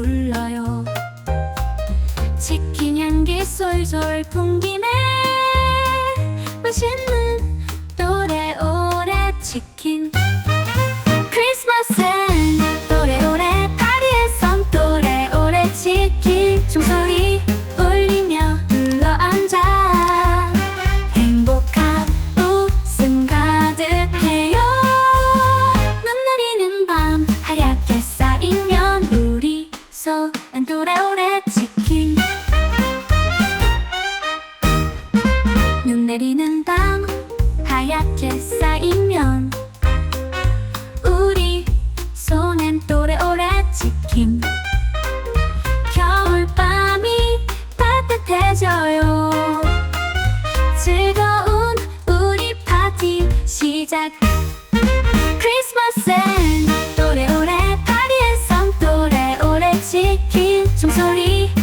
불러요. 치킨 향기 솔솔 풍기네 맛있는 또래오래 치킨. 내리는 밤 하얗게 쌓이면 우리 손엔 또래오래 지킴. 겨울밤이 따뜻해져요. 즐거운 우리 파티 시작. 크리스마스엔 또래오래 파리에선 또래오래 지킴 종소리.